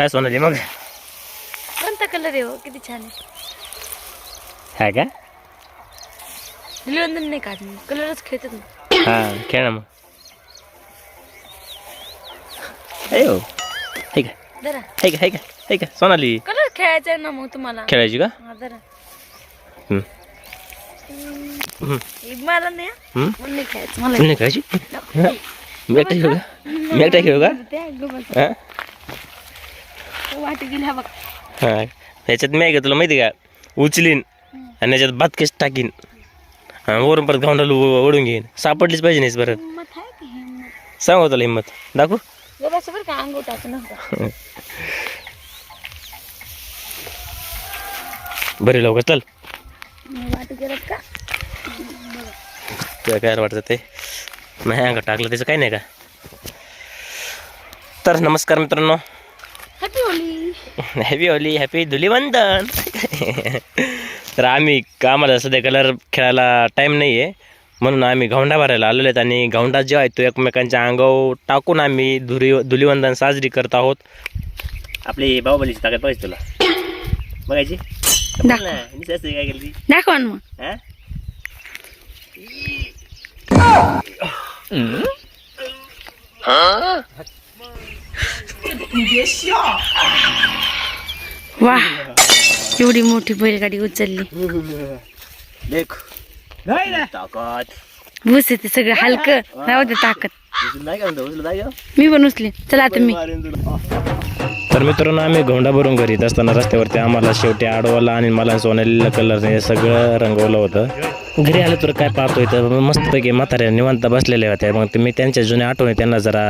काय सोनाली मग. कोणता कलर आहे हो? किती छान आहे. का? निलवंदन नाही काढ कलरच खेळतात ना. हा खेळ ना मग. अयो हे. का जरा हे का हे का हे का सोनाली कलर खेळायचा आहे ना मग तुम्हाला. खेळायची का? हा जरा हम्म. हम्म. हे मला नाही हा. हम्म? मला नाही खेळायचं. मला नाही खेळायची? मी एकटा खेळू का? मी एकटा खेळू का? हा? वाटी गेल्या बघ. हा ह्याच्यात मी का तुला माहिती का? उचलीन आणि याच्यात बातकेच टाकीन. हा, वरून परत गावंडाला ओढून घेईन. सापडलीच पाहिजे नाहीस परत हिंमत आहे की हिंमत? सांगू तुला हिंमत. दाखवू. जरासं बरं का अंगो लवकर चल. वाटी गेलात का? तुला काय वाटतं ते? नाही अंगात टाकलं त्याचं काही नाही का? तर नमस्कार मित्रांनो. हॅपी होली हॅपी धुलीवंदन तर आम्ही आम्हाला सध्या कलर खेळायला टाईम नाही आहे म्हणून आम्ही घोंडा भरायला आलेलो आहेत आणि घोंडा जो आहे तो एकमेकांच्या अंगावर टाकून आम्ही धुरी धुलीवंदन साजरी करत आहोत. आपली बाहुबलीची ताकद पाहिजे तुला. बघायची? दाखव. काय केली? दाखवा ना मग. हा वा एवढी मोठी बैलगाडी उचलली. देख ताकद. भूस येते सगळं हलकं. राहू दे ताकद. उचलून नाही का म्हणतो उचलून नाही का? मी पण उचले. चला आता मी. तर मित्रांनो आम्ही घोंडा भरून घरी येत असताना रस्त्यावरती आम्हाला शेवटी आडवाला आणि मला सोनेलीला कलरने सगळं रंगवलं होतं. घरी आलं तर काय पाहतोय तर मस्तपैकी म्हाताऱ्या निवांत बसलेल्या होत्या. मग मी त्यांच्या जुन्या आठवणी त्यांना जरा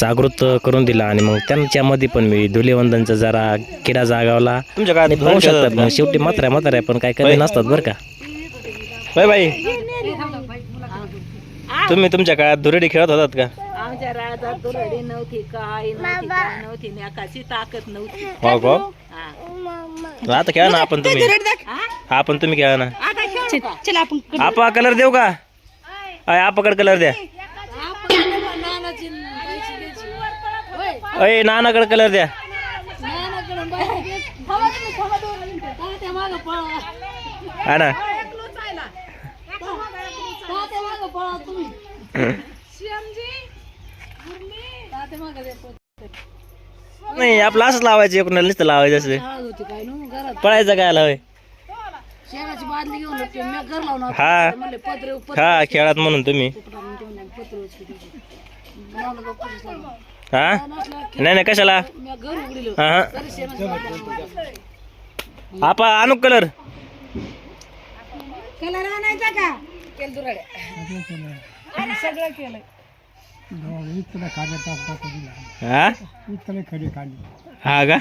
जागृत करून दिला आणि मग त्यांच्यामध्ये पण मी धुलीवंदनचा जरा किडा जागावला. तुमच्या काळात पाहू शकतात मग शेवटी म्हाताऱ्या म्हाताऱ्या पण काय कमी नसतात बरं का. बाय बाई. तुम्ही तुमच्या काळात धुरेडी खेळत होतात का? आमच्या राजात दुरडी नव्हती काय नव्हती काय नव्हती नेकाची ताकद नव्हती. हो का. आता खेळा ना आपण तुम्ही. आपण तुम्ही खेळा ना? चला आपण आपा कलर देऊ का? अय आपाकडे कलर द्या. अय नानाकडे कलर द्या. हा ना. नाही आपलं असंच लावायचं एकूण नुसतं लावायचं असं. पळायचं काय लावाय शेणाची बादली घेऊन होते. मी घर लावून आलो. हा. म्हणले पत्रे पत्रे हा खेळात म्हणून तुम्ही. आणून ठेवून आले, पत्रे उचलून ठेवले. लावलं का पोलीस लावलं. हा? नसलं नाही नाही कशाला? मी घर उघडलं. हा हा. तरी शेणाची बादली आणून. आपा आणू कलर. कलर आणायचा का? केल दुराड्या. सगळं केलं हा हा का?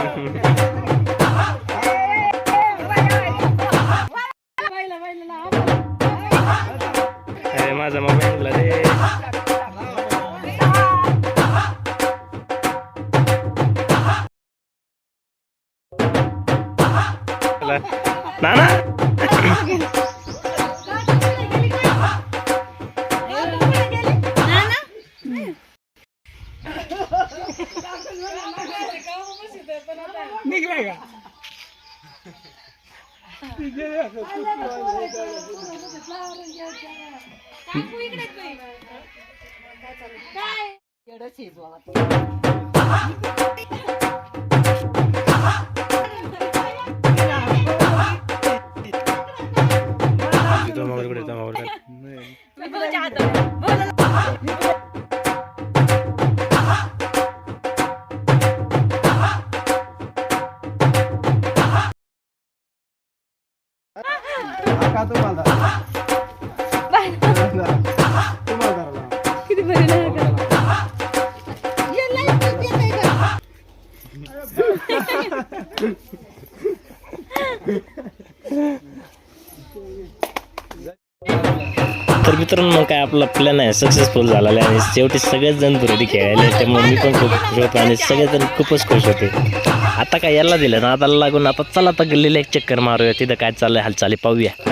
अरे येडंच हे जोरात. तुझा का तुम्हाला तुम्हाला किती बरी ना तर मित्रांनो मग काय आपला प्लॅन आहे? सक्सेसफुल झालेला आहे. आणि शेवटी सगळेच जण दुरडी खेळायले. त्यामुळे मी पण खूप खुश होतो आणि सगळेजण खूपच खुश होते. आता काय याला दिलं? ना आता लागून आता चला आता गल्लीला एक चक्कर मारूया. तिथं काय चाललंय? हालचाली पाहूया.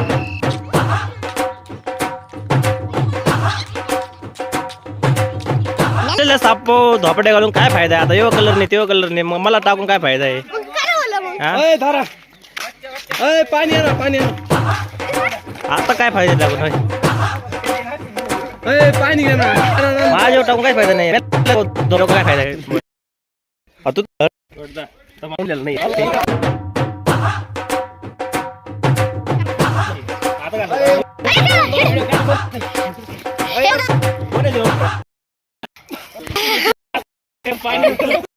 आपल्याला सापो धोपटे घालून काय फायदा आहे आता यो कलर नाही त्यो कलर नाही मग मला टाकून काय फायदा आहे हा? अय धारा अय पाणी आणा पाणी आणा आता काय फायदा आहे टाकून होय? अय पाणी घे ना आणा, आणा. माझ्या टाकून काय फायदा नाही काय फायदा आहे आ, तू धर. तर म्हणलेलं नाही आता काय? I can't find it.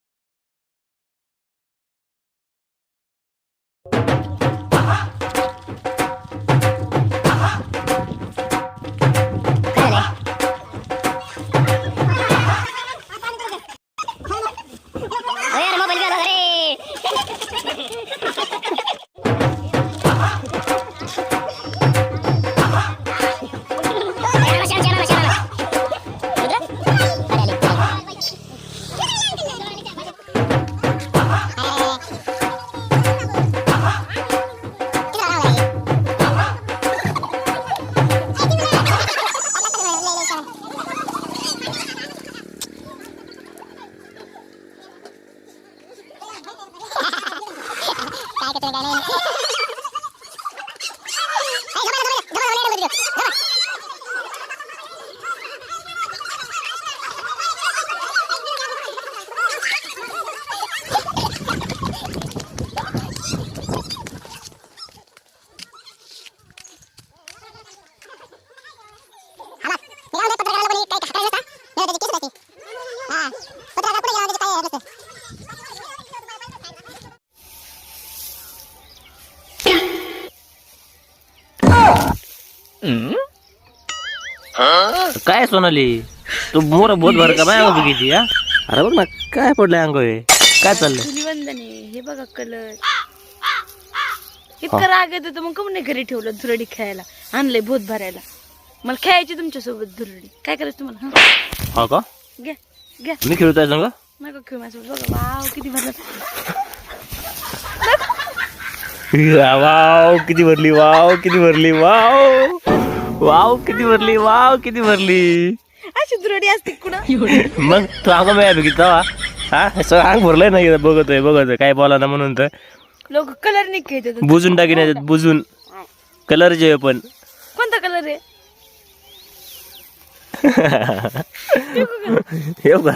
काय सोनाली? तू मोर बोध भर का? बाय बघितली हा? अरे बघ ना काय पडलंय अंग हे? काय चाललंय? धुलीवंदने हे बघा कलर. इतकं राग येतो मग कमी नाही घरी ठेवलं धुरडी खेळायला? आणलंय भूत भरायला. मला खेळायची तुमच्यासोबत धुरडी. काय करायचं तुम्हाला हं? हो का? घ्या घ्या. मी खेळतोय संग? नका खेळ माझ्यासोबत. बघा वाव किती भरलं. वाव किती भरली वाव किती भरली वाव. वाव किती भरली वाव किती भरली. अशी असते कुठं? मग तू अंग मी बघितला हा? सगळं अंग भरलंय नाही बघतोय बघतोय काय बोला ना म्हणून तर. लोक कलर खेळतात बुजून टाकीन याच्यात बुजून. कलर जे पण. कोणता कलर आहे? येऊ का?